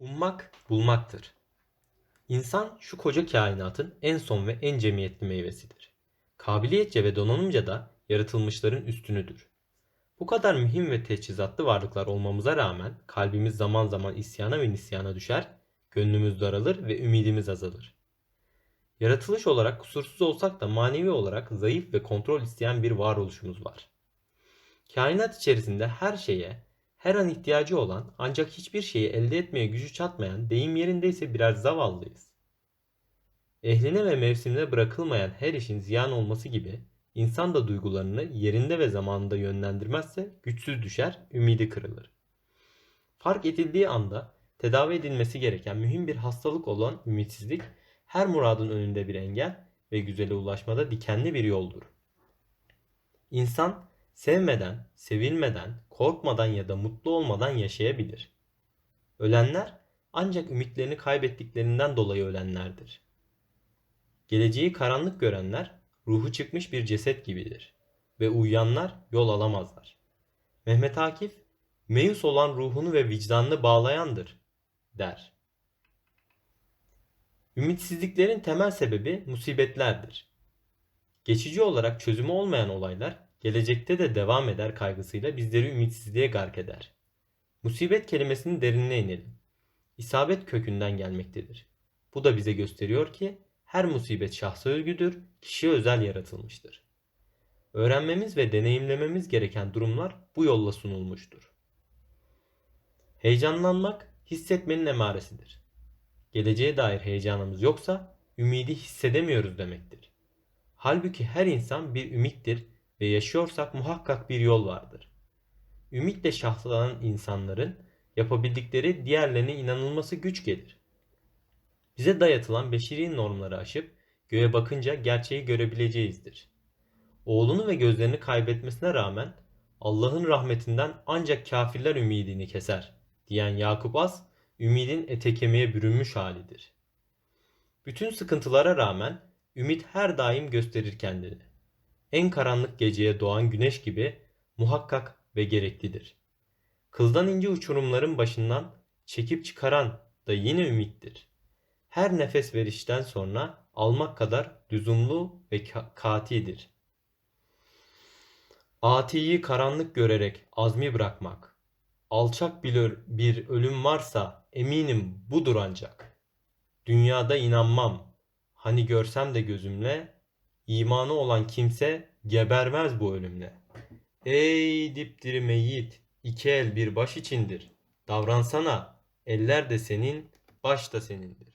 Ummak bulmaktır. İnsan şu koca kainatın en son ve en cemiyetli meyvesidir. Kabiliyetçe ve donanımca da yaratılmışların üstünüdür. Bu kadar mühim ve teçhizatlı varlıklar olmamıza rağmen kalbimiz zaman zaman isyana ve nisyana düşer, gönlümüz daralır ve ümidimiz azalır. Yaratılış olarak kusursuz olsak da manevi olarak zayıf ve kontrol isteyen bir varoluşumuz var. Kainat içerisinde her şeye, her an ihtiyacı olan ancak hiçbir şeyi elde etmeye gücü çatmayan deyim yerindeyse birer zavallıyız. Ehline ve mevsimine bırakılmayan her işin ziyan olması gibi insan da duygularını yerinde ve zamanında yönlendirmezse güçsüz düşer, ümidi kırılır. Fark edildiği anda tedavi edilmesi gereken mühim bir hastalık olan ümitsizlik her muradın önünde bir engel ve güzele ulaşmada dikenli bir yoldur. İnsan sevmeden, sevilmeden, korkmadan ya da mutlu olmadan yaşayabilir. Ölenler ancak ümitlerini kaybettiklerinden dolayı ölenlerdir. Geleceği karanlık görenler ruhu çıkmış bir ceset gibidir ve uyuyanlar yol alamazlar. Mehmet Akif, meyus olan ruhunu ve vicdanını bağlayandır der. Ümitsizliklerin temel sebebi musibetlerdir. Geçici olarak çözümü olmayan olaylar gelecekte de devam eder kaygısıyla bizleri ümitsizliğe gark eder. Musibet kelimesinin derinine inelim. İsabet kökünden gelmektedir. Bu da bize gösteriyor ki her musibet şahsa özgüdür, kişiye özel yaratılmıştır. Öğrenmemiz ve deneyimlememiz gereken durumlar bu yolla sunulmuştur. Heyecanlanmak hissetmenin emaresidir. Geleceğe dair heyecanımız yoksa ümidi hissedemiyoruz demektir. Halbuki her insan bir ümittir ve yaşıyorsak muhakkak bir yol vardır. Ümitle şahlanan insanların yapabildikleri diğerlerine inanılması güç gelir. Bize dayatılan beşeri normları aşıp göğe bakınca gerçeği görebileceğizdir. Oğlunu ve gözlerini kaybetmesine rağmen Allah'ın rahmetinden ancak kafirler ümidini keser diyen Yakup Az, ümidin ete kemiğe bürünmüş halidir. Bütün sıkıntılara rağmen ümit her daim gösterir kendini. En karanlık geceye doğan güneş gibi muhakkak ve gereklidir. Kıldan ince uçurumların başından çekip çıkaran da yine ümittir. Her nefes verişten sonra almak kadar lüzumlu ve ka- katidir. Atiyi karanlık görerek azmi bırakmak. Alçak bir, bir ölüm varsa eminim budur ancak. Dünyada inanmam. Hani görsem de gözümle imanı olan kimse gebermez bu ölümle. Ey dipdiri yiğit, iki el bir baş içindir. Davransana, eller de senin, baş da senindir.